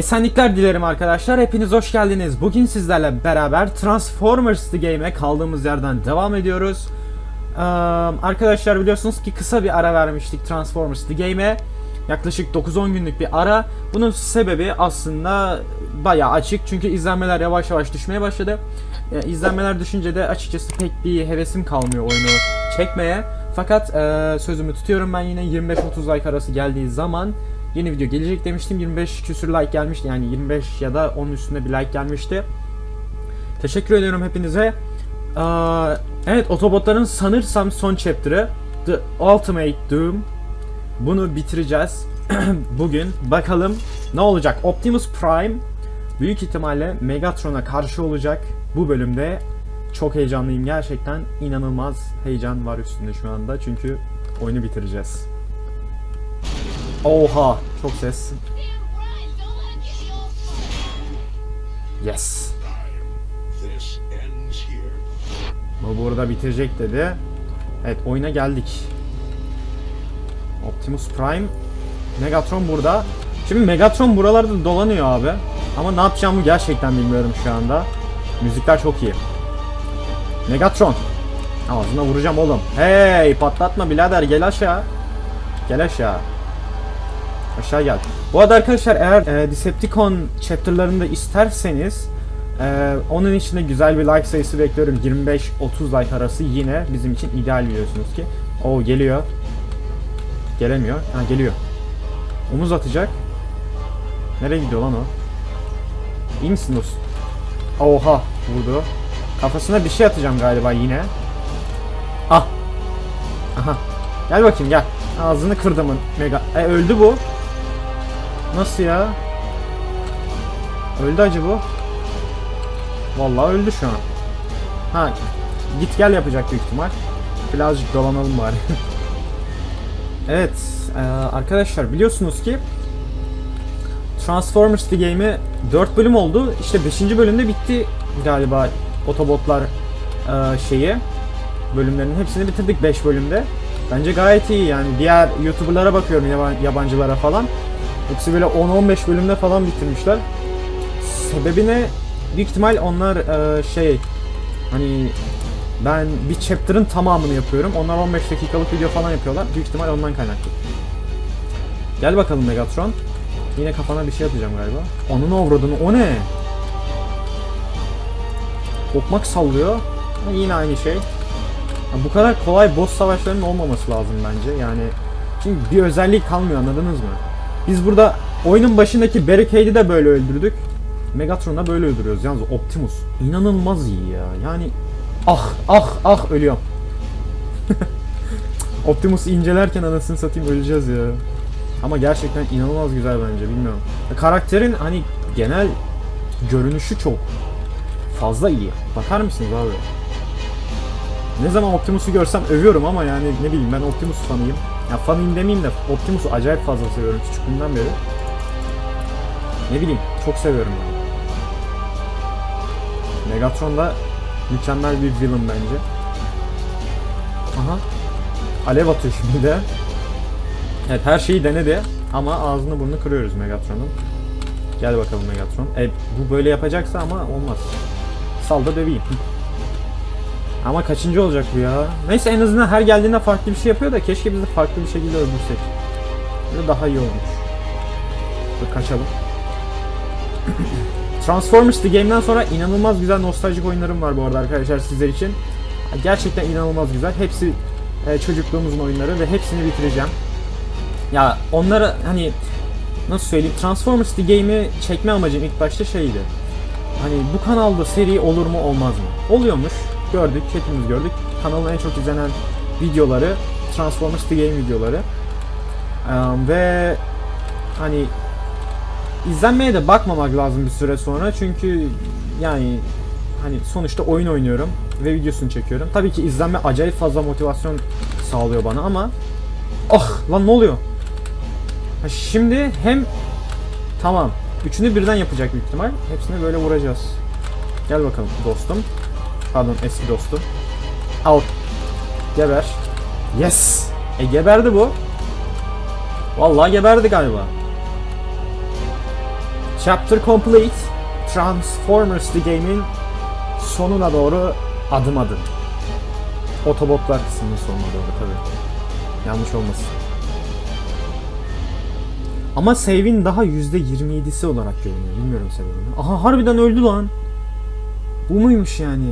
Esenlikler dilerim arkadaşlar. Hepiniz hoş geldiniz. Bugün sizlerle beraber Transformers The Game'e kaldığımız yerden devam ediyoruz. Ee, arkadaşlar biliyorsunuz ki kısa bir ara vermiştik Transformers The Game'e. Yaklaşık 9-10 günlük bir ara. Bunun sebebi aslında bayağı açık. Çünkü izlenmeler yavaş yavaş düşmeye başladı. Ee, izlenmeler düşünce de açıkçası pek bir hevesim kalmıyor oyunu çekmeye. Fakat e, sözümü tutuyorum ben yine 25-30 like arası geldiği zaman yeni video gelecek demiştim. 25 küsür like gelmişti. Yani 25 ya da onun üstünde bir like gelmişti. Teşekkür ediyorum hepinize. Aa, evet Otobotların sanırsam son chapter'ı The Ultimate Doom. Bunu bitireceğiz. Bugün bakalım ne olacak. Optimus Prime büyük ihtimalle Megatron'a karşı olacak bu bölümde. Çok heyecanlıyım gerçekten. inanılmaz heyecan var üstünde şu anda. Çünkü oyunu bitireceğiz. Oha, çok ses. Yes. Bu burada bitirecek dedi. Evet oyuna geldik. Optimus Prime. Megatron burada. Şimdi Megatron buralarda dolanıyor abi. Ama ne yapacağımı gerçekten bilmiyorum şu anda. Müzikler çok iyi. Megatron. Ağzına vuracağım oğlum. Hey patlatma birader gel aşağı. Gel aşağı. Aşağı gel. Bu arada arkadaşlar eğer e, Decepticon chapter'larını isterseniz e, onun için de güzel bir like sayısı bekliyorum. 25-30 like arası yine bizim için ideal biliyorsunuz ki. O geliyor. Gelemiyor. Ha geliyor. Omuz atacak. Nereye gidiyor lan o? İyi misin dostum? Oha vurdu. Kafasına bir şey atacağım galiba yine. Ah. Aha. Gel bakayım gel. Ağzını kırdımın. Mega. E öldü bu. Nasıl ya? Öldü acı bu. Vallahi öldü şu an. Ha git gel yapacak büyük ihtimal. Birazcık dolanalım bari. evet e, arkadaşlar biliyorsunuz ki Transformers The Game'i 4 bölüm oldu. İşte 5. bölümde bitti galiba Otobotlar e, şeyi. Bölümlerin hepsini bitirdik 5 bölümde. Bence gayet iyi yani. Diğer YouTuber'lara bakıyorum yaban- yabancılara falan. Hepsi böyle 10-15 bölümde falan bitirmişler. Sebebine büyük ihtimal onlar e, şey hani ben bir chapter'ın tamamını yapıyorum. Onlar 15 dakikalık video falan yapıyorlar. Büyük ihtimal ondan kaynaklı. Gel bakalım Megatron. Yine kafana bir şey atacağım galiba. Onun avradını o ne? Tokmak sallıyor. Ama yine aynı şey. Ya bu kadar kolay boss savaşlarının olmaması lazım bence. Yani çünkü bir özelliği kalmıyor anladınız mı? Biz burada oyunun başındaki Barricade'i de böyle öldürdük. Megatron'u da böyle öldürüyoruz. Yalnız Optimus inanılmaz iyi ya. Yani ah ah ah ölüyorum. Optimus'u incelerken anasını satayım öleceğiz ya. Ama gerçekten inanılmaz güzel bence bilmiyorum. Karakterin hani genel görünüşü çok fazla iyi. Bakar mısınız abi? Ne zaman Optimus'u görsem övüyorum ama yani ne bileyim ben Optimus fanıyım. Ya fanıyım demeyeyim de Optimus'u acayip fazla seviyorum küçüklüğümden beri. Ne bileyim çok seviyorum yani. Megatron da mükemmel bir villain bence. Aha. Alev atıyor şimdi de. Evet her şeyi denedi ama ağzını burnunu kırıyoruz Megatron'un. Gel bakalım Megatron. E bu böyle yapacaksa ama olmaz. Sal da döveyim. Ama kaçıncı olacak bu ya? Neyse en azından her geldiğinde farklı bir şey yapıyor da keşke biz de farklı bir şekilde öldürsek. Böyle daha iyi olmuş. Dur kaçalım. Transformers The Game'den sonra inanılmaz güzel nostaljik oyunlarım var bu arada arkadaşlar sizler için. Gerçekten inanılmaz güzel. Hepsi e, çocukluğumuzun oyunları ve hepsini bitireceğim. Ya onları hani nasıl söyleyeyim Transformers The Game'i çekme amacım ilk başta şeydi. Hani bu kanalda seri olur mu olmaz mı? Oluyormuş. Gördük, hepimiz gördük. Kanalın en çok izlenen videoları Transformers The Game videoları. Eee, ve hani izlenmeye de bakmamak lazım bir süre sonra çünkü yani hani sonuçta oyun oynuyorum ve videosunu çekiyorum. Tabii ki izlenme acayip fazla motivasyon sağlıyor bana ama ah lan ne oluyor? Ha, şimdi hem tamam üçünü birden yapacak büyük ihtimal. Hepsini böyle vuracağız. Gel bakalım dostum. Pardon eski dostum. Al. Geber. Yes. E geberdi bu. Vallahi geberdi galiba. Chapter complete. Transformers the Game'in sonuna doğru adım adım. Otobotlar kısmının sonuna doğru tabi. Yanlış olmasın. Ama save'in daha %27'si olarak görünüyor. Bilmiyorum sebebini. Aha harbiden öldü lan. Bu muymuş yani?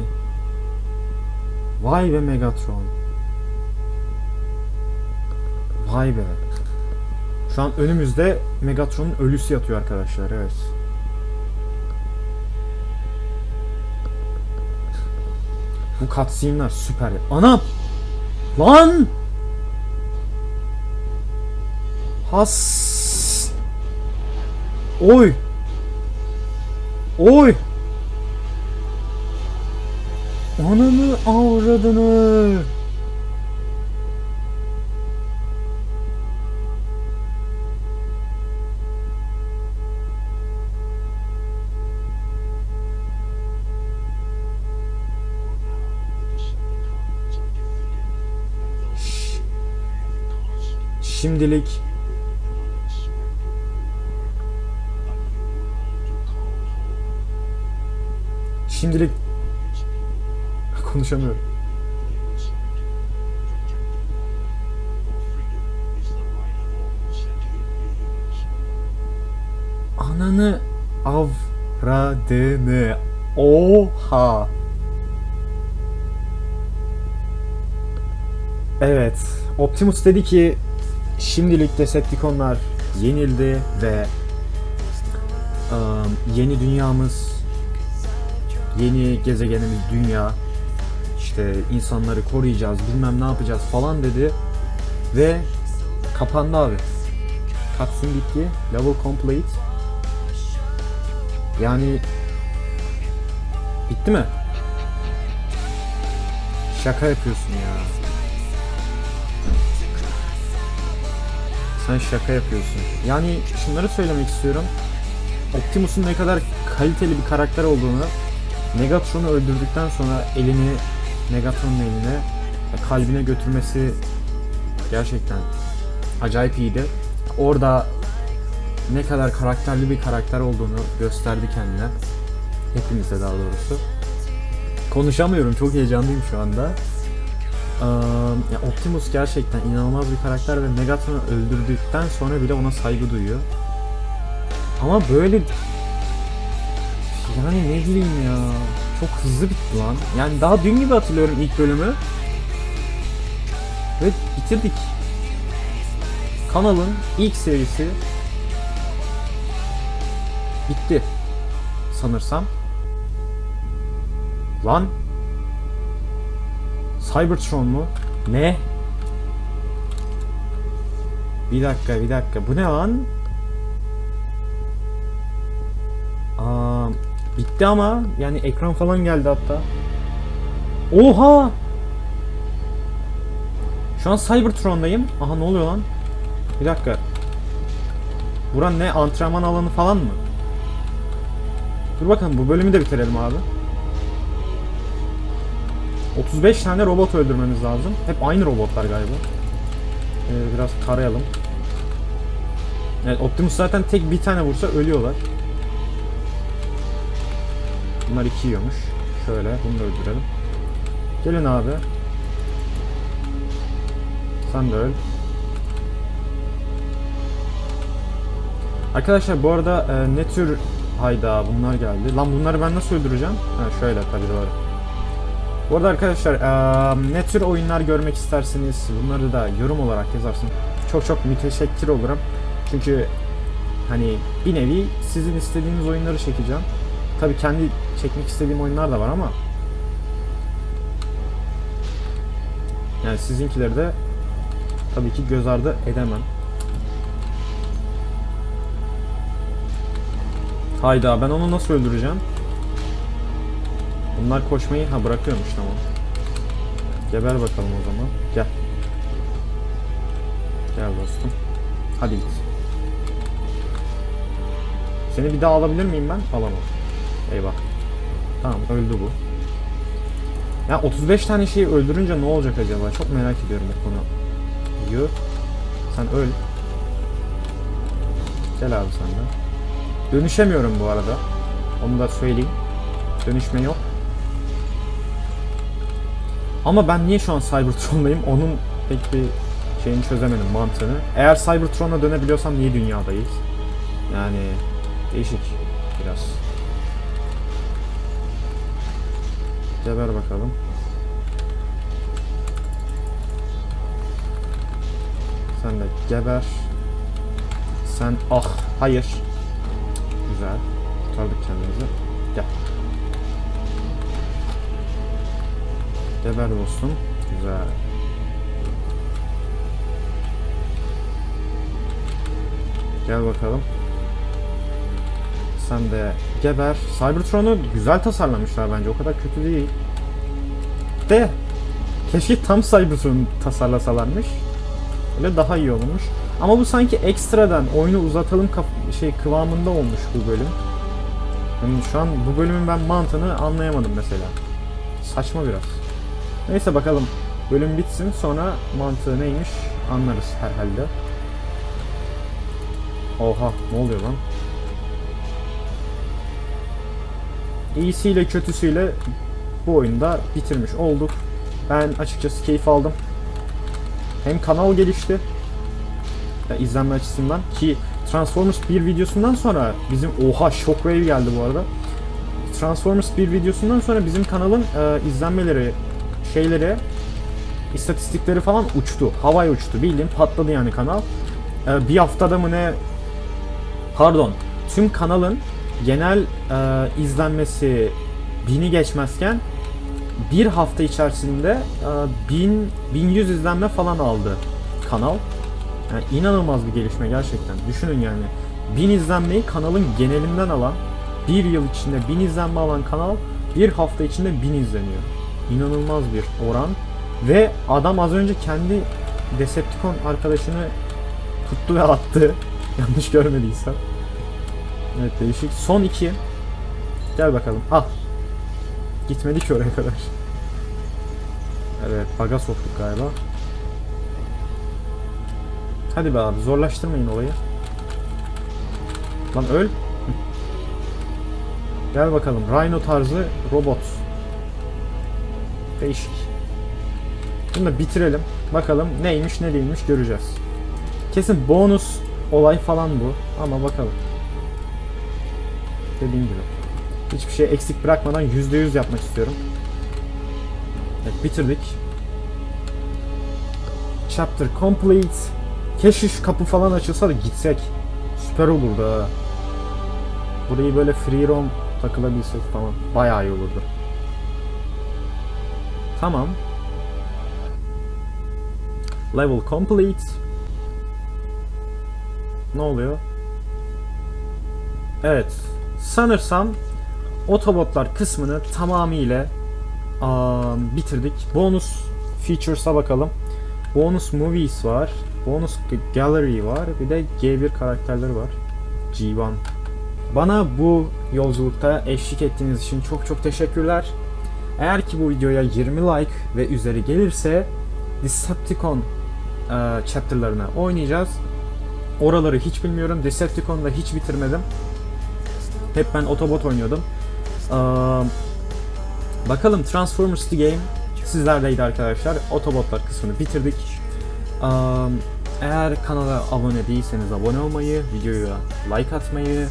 Vay be Megatron. Vay be. Şu an önümüzde Megatron'un ölüsü yatıyor arkadaşlar. Evet. Bu cutscene'ler süper. Anam! Lan! Has! Oy! Oy! Ananı avradını! Şimdilik Şimdilik konuşamıyorum. Ananı avradını. Oha. Evet. Optimus dedi ki şimdilik Decepticonlar yenildi ve ım, yeni dünyamız yeni gezegenimiz dünya işte insanları koruyacağız bilmem ne yapacağız falan dedi ve kapandı abi. Cutscene bitti. Level complete. Yani bitti mi? Şaka yapıyorsun ya. Sen şaka yapıyorsun. Yani şunları söylemek istiyorum. Optimus'un ne kadar kaliteli bir karakter olduğunu Megatron'u öldürdükten sonra elini Megatron'un eline kalbine götürmesi gerçekten acayip iyiydi. Orada ne kadar karakterli bir karakter olduğunu gösterdi kendine. Hepimize daha doğrusu. Konuşamıyorum çok heyecanlıyım şu anda. Optimus gerçekten inanılmaz bir karakter ve Megatron'u öldürdükten sonra bile ona saygı duyuyor. Ama böyle yani ne bileyim ya çok hızlı bitti lan. Yani daha dün gibi hatırlıyorum ilk bölümü. Ve bitirdik. Kanalın ilk serisi bitti. Sanırsam. Lan Cybertron mu? Ne? Bir dakika bir dakika bu ne lan? Bitti ama yani ekran falan geldi hatta. Oha! Şu an Cybertron'dayım. Aha ne oluyor lan? Bir dakika. Buran ne? Antrenman alanı falan mı? Dur bakalım bu bölümü de bitirelim abi. 35 tane robot öldürmemiz lazım. Hep aynı robotlar galiba. Ee, biraz tarayalım. Evet Optimus zaten tek bir tane vursa ölüyorlar. Bunlar iki yiyormuş. Şöyle bunu da öldürelim. Gelin abi. Sen de öl. Arkadaşlar bu arada e, ne tür hayda bunlar geldi. Lan bunları ben nasıl öldüreceğim? Ha şöyle tabii doğru. Bu arada arkadaşlar eee, ne tür oyunlar görmek isterseniz bunları da yorum olarak yazarsın. Çok çok müteşekkir olurum. Çünkü hani bir nevi sizin istediğiniz oyunları çekeceğim. Tabi kendi çekmek istediğim oyunlar da var ama yani sizinkileri de tabii ki göz ardı edemem. Hayda ben onu nasıl öldüreceğim? Bunlar koşmayı ha bırakıyormuş tamam. Geber bakalım o zaman. Gel. Gel dostum. Hadi git. Seni bir daha alabilir miyim ben? Alamam. Eyvah. Tamam öldü bu. Ya 35 tane şeyi öldürünce ne olacak acaba? Çok merak ediyorum bu konu. Yu. Sen öl. Gel abi sen de. Dönüşemiyorum bu arada. Onu da söyleyeyim. Dönüşme yok. Ama ben niye şu an Cybertron'dayım? Onun pek bir şeyini çözemedim mantığını. Eğer Cybertron'a dönebiliyorsam niye dünyadayız? Yani değişik biraz. Geber bakalım. Sen de geber. Sen ah hayır. Güzel. Kurtardık kendimizi. Gel. Geber dostum. Güzel. Gel bakalım. Sen de geber. Cybertron'u güzel tasarlamışlar bence. O kadar kötü değil. De keşke tam Cybertron tasarlasalarmış. Öyle daha iyi olmuş. Ama bu sanki ekstradan oyunu uzatalım şey kıvamında olmuş bu bölüm. Yani şu an bu bölümün ben mantığını anlayamadım mesela. Saçma biraz. Neyse bakalım. Bölüm bitsin sonra mantığı neymiş anlarız herhalde. Oha ne oluyor lan? İyisiyle kötüsüyle bu oyunda bitirmiş olduk. Ben açıkçası keyif aldım. Hem kanal gelişti. Ya izlenme açısından ki Transformers 1 videosundan sonra bizim oha Shockwave geldi bu arada. Transformers 1 videosundan sonra bizim kanalın e, izlenmeleri şeyleri istatistikleri falan uçtu. Havaya uçtu. Bildiğin patladı yani kanal. E, bir haftada mı ne pardon tüm kanalın genel e, izlenmesi bini geçmezken bir hafta içerisinde e, 1000 1100 izlenme falan aldı kanal. Yani inanılmaz bir gelişme gerçekten. Düşünün yani 1000 izlenmeyi kanalın genelinden alan bir yıl içinde 1000 izlenme alan kanal bir hafta içinde 1000 izleniyor. İnanılmaz bir oran ve adam az önce kendi Decepticon arkadaşını tuttu ve attı. Yanlış görmediysem. Evet değişik. Son iki. Gel bakalım. Al. Gitmedi ki oraya kadar. Evet baga soktuk galiba. Hadi be abi zorlaştırmayın olayı. Lan öl. Gel bakalım. Rhino tarzı robot. Değişik. Bunu da bitirelim. Bakalım neymiş ne değilmiş göreceğiz. Kesin bonus olay falan bu. Ama bakalım. Dediğim gibi. Hiçbir şey eksik bırakmadan %100 yapmak istiyorum. Evet bitirdik. Chapter complete. Keşke kapı falan açılsa da gitsek. Süper olurdu ha. Burayı böyle free roam takılabilsek falan. Bayağı iyi olurdu. Tamam. Level complete. Ne oluyor? Evet. Sanırsam Otobotlar kısmını tamamıyla am, bitirdik. Bonus features'a bakalım. Bonus movies var. Bonus gallery var. Bir de G1 karakterleri var. G1. Bana bu yolculukta eşlik ettiğiniz için çok çok teşekkürler. Eğer ki bu videoya 20 like ve üzeri gelirse Decepticon e, chapter'larını oynayacağız. Oraları hiç bilmiyorum. Decepticon'da hiç bitirmedim. Hep ben Autobot oynuyordum. Aa, bakalım Transformers The Game sizlerdeydi arkadaşlar. Autobotlar kısmını bitirdik. Aa, eğer kanala abone değilseniz abone olmayı, videoya like atmayı,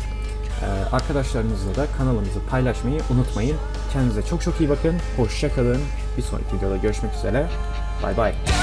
arkadaşlarınızla da kanalımızı paylaşmayı unutmayın. Kendinize çok çok iyi bakın. Hoşça kalın. Bir sonraki videoda görüşmek üzere. Bay bay.